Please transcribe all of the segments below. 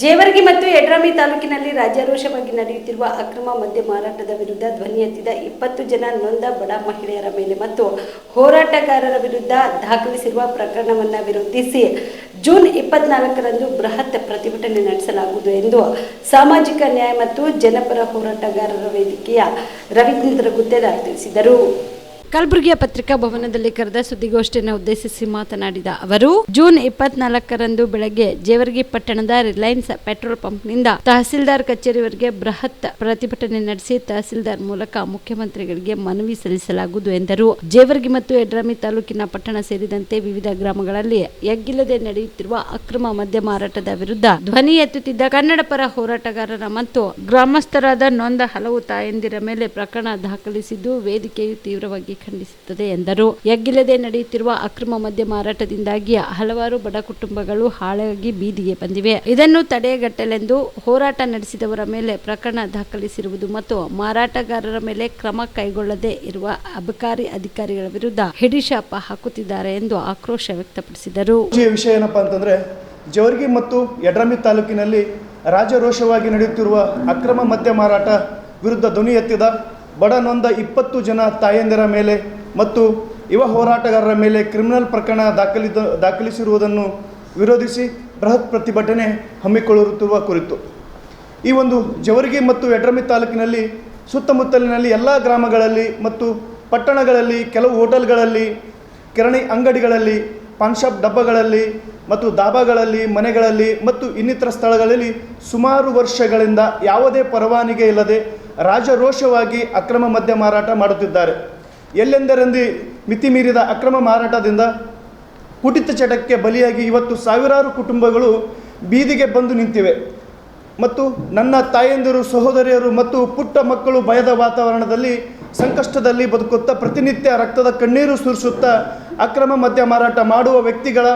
ಜೇವರ್ಗಿ ಮತ್ತು ಯಡ್ರಾಮಿ ತಾಲೂಕಿನಲ್ಲಿ ರಾಜ್ಯಾರೋಷವಾಗಿ ನಡೆಯುತ್ತಿರುವ ಅಕ್ರಮ ಮದ್ಯ ಮಾರಾಟದ ವಿರುದ್ಧ ಧ್ವನಿ ಎತ್ತಿದ ಇಪ್ಪತ್ತು ಜನ ನೊಂದ ಬಡ ಮಹಿಳೆಯರ ಮೇಲೆ ಮತ್ತು ಹೋರಾಟಗಾರರ ವಿರುದ್ಧ ದಾಖಲಿಸಿರುವ ಪ್ರಕರಣವನ್ನು ವಿರೋಧಿಸಿ ಜೂನ್ ಇಪ್ಪತ್ನಾಲ್ಕರಂದು ಬೃಹತ್ ಪ್ರತಿಭಟನೆ ನಡೆಸಲಾಗುವುದು ಎಂದು ಸಾಮಾಜಿಕ ನ್ಯಾಯ ಮತ್ತು ಜನಪರ ಹೋರಾಟಗಾರರ ವೇದಿಕೆಯ ರವೀಂದ್ರ ಗುತ್ತೇದಾರ್ ತಿಳಿಸಿದರು. ಕಲಬುರಗಿಯ ಪತ್ರಿಕಾ ಭವನದಲ್ಲಿ ಕರೆದ ಸುದ್ದಿಗೋಷ್ಠಿಯನ್ನು ಉದ್ದೇಶಿಸಿ ಮಾತನಾಡಿದ ಅವರು, ಜೂನ್ ಇಪ್ಪತ್ನಾಲ್ಕರಂದು ಬೆಳಗ್ಗೆ ಜೇವರ್ಗಿ ಪಟ್ಟಣದ ರಿಲಯನ್ಸ್ ಪೆಟ್ರೋಲ್ ಪಂಪ್ನಿಂದ ತಹಸೀಲ್ದಾರ್ ಕಚೇರಿವರೆಗೆ ಬೃಹತ್ ಪ್ರತಿಭಟನೆ ನಡೆಸಿ ತಹಸೀಲ್ದಾರ್ ಮೂಲಕ ಮುಖ್ಯಮಂತ್ರಿಗಳಿಗೆ ಮನವಿ ಸಲ್ಲಿಸಲಾಗುವುದು ಎಂದರು. ಜೇವರ್ಗಿ ಮತ್ತು ಯಡ್ರಾಮಿ ತಾಲೂಕಿನ ಪಟ್ಟಣ ಸೇರಿದಂತೆ ವಿವಿಧ ಗ್ರಾಮಗಳಲ್ಲಿ ಎಗ್ಗಿಲ್ಲದೆ ನಡೆಯುತ್ತಿರುವ ಅಕ್ರಮ ಮದ್ಯ ಮಾರಾಟದ ವಿರುದ್ಧ ಧ್ವನಿ ಎತ್ತುತ್ತಿದ್ದ ಕನ್ನಡ ಪರ ಹೋರಾಟಗಾರರ ಮತ್ತು ಗ್ರಾಮಸ್ಥರಾದ ನೊಂದ ಹಲವು ತಾಯಂದಿರ ಮೇಲೆ ಪ್ರಕರಣ ದಾಖಲಿಸಿದ್ದು, ವೇದಿಕೆಯು ತೀವ್ರವಾಗಿ ಖಂಡಿಸುತ್ತದೆ ಎಂದರು. ಎಗ್ಗಿಲ್ಲದೆ ನಡೆಯುತ್ತಿರುವ ಅಕ್ರಮ ಮದ್ಯ ಮಾರಾಟದಿಂದಾಗಿ ಹಲವಾರು ಬಡ ಕುಟುಂಬಗಳು ಹಾಳಾಗಿ ಬೀದಿಗೆ ಬಂದಿವೆ. ಇದನ್ನು ತಡೆಗಟ್ಟಲೆಂದು ಹೋರಾಟ ನಡೆಸಿದವರ ಮೇಲೆ ಪ್ರಕರಣ ದಾಖಲಿಸಿರುವುದು ಮತ್ತು ಮಾರಾಟಗಾರರ ಮೇಲೆ ಕ್ರಮ ಕೈಗೊಳ್ಳದೆ ಇರುವ ಅಬಕಾರಿ ಅಧಿಕಾರಿಗಳ ವಿರುದ್ಧ ಹಿಡಿಶಾಪ ಹಾಕುತ್ತಿದ್ದಾರೆ ಎಂದು ಆಕ್ರೋಶ ವ್ಯಕ್ತಪಡಿಸಿದರು. ವಿಷಯ ಏನಪ್ಪಾ ಅಂತಂದ್ರೆ, ಜವರ್ಗಿ ಮತ್ತು ಯಡ್ರಮಿ ತಾಲೂಕಿನಲ್ಲಿ ರಾಜರೋಷವಾಗಿ ನಡೆಯುತ್ತಿರುವ ಅಕ್ರಮ ಮದ್ಯ ಮಾರಾಟ ವಿರುದ್ಧ ಧ್ವನಿ ಎತ್ತಿದ ಬಡ ನೊಂದ ಇಪ್ಪತ್ತು ಜನ ತಾಯಂದಿರ ಮೇಲೆ ಮತ್ತು ಯುವ ಹೋರಾಟಗಾರರ ಮೇಲೆ ಕ್ರಿಮಿನಲ್ ಪ್ರಕರಣ ದಾಖಲಿದ, ದಾಖಲಿಸಿರುವುದನ್ನು ವಿರೋಧಿಸಿ ಬೃಹತ್ ಪ್ರತಿಭಟನೆ ಹಮ್ಮಿಕೊಳ್ಳುತ್ತಿರುವ ಕುರಿತು. ಈ ಒಂದು ಜವರಿಗೆ ಮತ್ತು ಯಡ್ರಮಿ ತಾಲೂಕಿನಲ್ಲಿ ಸುತ್ತಮುತ್ತಲಿನಲ್ಲಿ ಎಲ್ಲ ಗ್ರಾಮಗಳಲ್ಲಿ ಮತ್ತು ಪಟ್ಟಣಗಳಲ್ಲಿ, ಕೆಲವು ಹೋಟೆಲ್ಗಳಲ್ಲಿ, ಕಿರಣಿ ಅಂಗಡಿಗಳಲ್ಲಿ, ಪಾನ್ ಶಾಪ್ ಡಬ್ಬಗಳಲ್ಲಿ ಮತ್ತು ದಾಬಾಗಳಲ್ಲಿ ಮನೆಗಳಲ್ಲಿ ಮತ್ತು ಇನ್ನಿತರ ಸ್ಥಳಗಳಲ್ಲಿ ಸುಮಾರು ವರ್ಷಗಳಿಂದ ಯಾವುದೇ ಪರವಾನಿಗೆ ಇಲ್ಲದೆ ರಾಜರೋಷವಾಗಿ ಅಕ್ರಮ ಮದ್ಯ ಮಾರಾಟ ಮಾಡುತ್ತಿದ್ದಾರೆ. ಎಲ್ಲೆಂದರೆಂದು ಮಿತಿ ಮೀರಿದ ಅಕ್ರಮ ಮಾರಾಟದಿಂದ ಕುಟಿತ ಚಟಕ್ಕೆ ಬಲಿಯಾಗಿ ಇವತ್ತು ಸಾವಿರಾರು ಕುಟುಂಬಗಳು ಬೀದಿಗೆ ಬಂದು ನಿಂತಿವೆ. ಮತ್ತು ನನ್ನ ತಾಯಂದಿರು, ಸಹೋದರಿಯರು ಮತ್ತು ಪುಟ್ಟ ಮಕ್ಕಳು ಭಯದ ವಾತಾವರಣದಲ್ಲಿ ಸಂಕಷ್ಟದಲ್ಲಿ ಬದುಕುತ್ತಾ ಪ್ರತಿನಿತ್ಯ ರಕ್ತದ ಕಣ್ಣೀರು ಸುರಿಸುತ್ತಾ ಅಕ್ರಮ ಮದ್ಯ ಮಾರಾಟ ಮಾಡುವ ವ್ಯಕ್ತಿಗಳ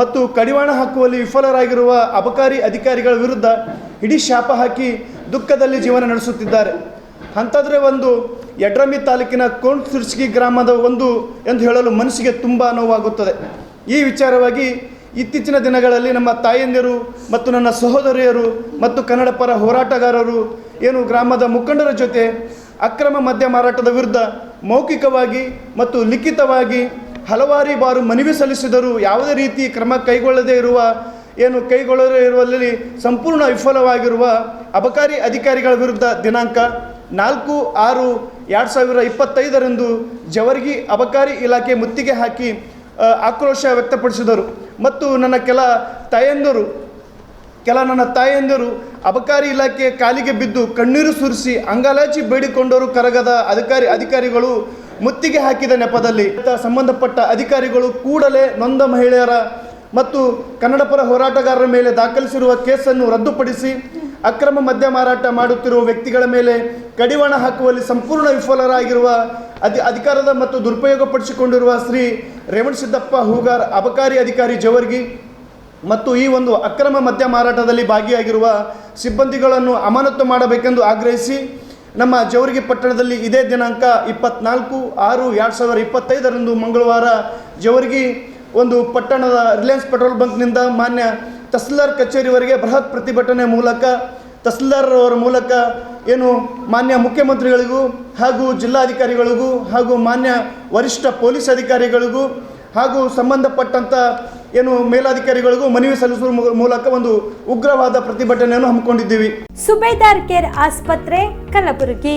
ಮತ್ತು ಕಡಿವಾಣ ಹಾಕುವಲ್ಲಿ ವಿಫಲರಾಗಿರುವ ಅಬಕಾರಿ ಅಧಿಕಾರಿಗಳ ವಿರುದ್ಧ ಇಡೀ ಶಾಪ ಹಾಕಿ ದುಃಖದಲ್ಲಿ ಜೀವನ ನಡೆಸುತ್ತಿದ್ದಾರೆ. ಅಂಥದ್ರೆ ಒಂದು ಯಡ್ರಮಿ ತಾಲೂಕಿನ ಕೋಣ್ಸಿರ್ಸ್ಗಿ ಗ್ರಾಮದ ಒಂದು ಎಂದು ಹೇಳಲು ಮನಸ್ಸಿಗೆ ತುಂಬ ನೋವಾಗುತ್ತದೆ. ಈ ವಿಚಾರವಾಗಿ ಇತ್ತೀಚಿನ ದಿನಗಳಲ್ಲಿ ನಮ್ಮ ತಾಯಂದಿರು ಮತ್ತು ನನ್ನ ಸಹೋದರಿಯರು ಮತ್ತು ಕನ್ನಡ ಪರ ಹೋರಾಟಗಾರರು ಏನು ಗ್ರಾಮದ ಮುಖಂಡರ ಜೊತೆ ಅಕ್ರಮ ಮದ್ಯ ಮಾರಾಟದ ವಿರುದ್ಧ ಮೌಖಿಕವಾಗಿ ಮತ್ತು ಲಿಖಿತವಾಗಿ ಹಲವಾರು ಬಾರು ಮನವಿ ಸಲ್ಲಿಸಿದರೂ ಯಾವುದೇ ರೀತಿ ಕ್ರಮ ಕೈಗೊಳ್ಳದೇ ಇರುವ ಏನು ಕೈಗೊಳ್ಳಲು ಇರುವಲ್ಲಿ ಸಂಪೂರ್ಣ ವಿಫಲವಾಗಿರುವ ಅಬಕಾರಿ ಅಧಿಕಾರಿಗಳ ವಿರುದ್ಧ ದಿನಾಂಕ ನಾಲ್ಕು ಆರು ಎರಡು ಸಾವಿರ ಇಪ್ಪತ್ತೈದರಂದು ಜವರ್ಗಿ ಅಬಕಾರಿ ಇಲಾಖೆ ಮುತ್ತಿಗೆ ಹಾಕಿ ಆಕ್ರೋಶ ವ್ಯಕ್ತಪಡಿಸಿದರು. ಮತ್ತು ನನ್ನ ಕೆಲ ತಾಯಂದರು, ಕೆಲ ನನ್ನ ತಾಯಂದಿರು ಅಬಕಾರಿ ಇಲಾಖೆ ಕಾಲಿಗೆ ಬಿದ್ದು ಕಣ್ಣೀರು ಸುರಿಸಿ ಅಂಗಾಲಾಚಿ ಬೇಡಿಕೊಂಡವರು ಕರಗದ ಅಧಿಕಾರಿ ಅಧಿಕಾರಿಗಳು ಮುತ್ತಿಗೆ ಹಾಕಿದ ನೆಪದಲ್ಲಿ ಸಂಬಂಧಪಟ್ಟ ಅಧಿಕಾರಿಗಳು ಕೂಡಲೇ ನೊಂದ ಮಹಿಳೆಯರ ಮತ್ತು ಕನ್ನಡ ಪರ ಹೋರಾಟಗಾರರ ಮೇಲೆ ದಾಖಲಿಸಿರುವ ಕೇಸನ್ನು ರದ್ದುಪಡಿಸಿ ಅಕ್ರಮ ಮದ್ಯ ಮಾರಾಟ ಮಾಡುತ್ತಿರುವ ವ್ಯಕ್ತಿಗಳ ಮೇಲೆ ಕಡಿವಾಣ ಹಾಕುವಲ್ಲಿ ಸಂಪೂರ್ಣ ವಿಫಲರಾಗಿರುವ ಅಧಿ ಅಧಿಕಾರದ ಮತ್ತು ದುರುಪಯೋಗಪಡಿಸಿಕೊಂಡಿರುವ ಶ್ರೀ ರೇವಣ್ ಸಿದ್ದಪ್ಪ ಹೂಗಾರ್ ಅಬಕಾರಿ ಅಧಿಕಾರಿ ಜವರ್ಗಿ ಮತ್ತು ಈ ಒಂದು ಅಕ್ರಮ ಮದ್ಯ ಮಾರಾಟದಲ್ಲಿ ಭಾಗಿಯಾಗಿರುವ ಸಿಬ್ಬಂದಿಗಳನ್ನು ಅಮಾನತು ಮಾಡಬೇಕೆಂದು ಆಗ್ರಹಿಸಿ ನಮ್ಮ ಜವರ್ಗಿ ಪಟ್ಟಣದಲ್ಲಿ ಇದೇ ದಿನಾಂಕ ಇಪ್ಪತ್ನಾಲ್ಕು ಆರು ಎರಡು ಸಾವಿರದ ಇಪ್ಪತ್ತೈದರಂದು ಮಂಗಳವಾರ ಜವರ್ಗಿ ಒಂದು ಪಟ್ಟಣದ ರಿಲಯನ್ಸ್ ಪೆಟ್ರೋಲ್ ಬಂಕ್ನಿಂದ ಮಾನ್ಯ ತಹಸೀಲ್ದಾರ್ ಕಚೇರಿವರೆಗೆ ಬೃಹತ್ ಪ್ರತಿಭಟನೆ ಮೂಲಕ, ತಹಸೀಲ್ದಾರ್ ಅವರ ಮೂಲಕ ಏನು ಮಾನ್ಯ ಮುಖ್ಯಮಂತ್ರಿಗಳಿಗೂ ಹಾಗೂ ಜಿಲ್ಲಾಧಿಕಾರಿಗಳಿಗೂ ಹಾಗೂ ಮಾನ್ಯ ವರಿಷ್ಠ ಪೊಲೀಸ್ ಅಧಿಕಾರಿಗಳಿಗೂ ಹಾಗೂ ಸಂಬಂಧಪಟ್ಟಂಥ ಏನು ಮೇಲಾಧಿಕಾರಿಗಳಿಗೂ ಮನವಿ ಸಲ್ಲಿಸುವ ಮೂಲಕ ಒಂದು ಉಗ್ರವಾದ ಪ್ರತಿಭಟನೆಯನ್ನು ಹಮ್ಮಿಕೊಂಡಿದ್ದೀವಿ. ಸುಬೇದಾರ್ ಕೇರ್ ಆಸ್ಪತ್ರೆ, ಕಲಬುರಗಿ.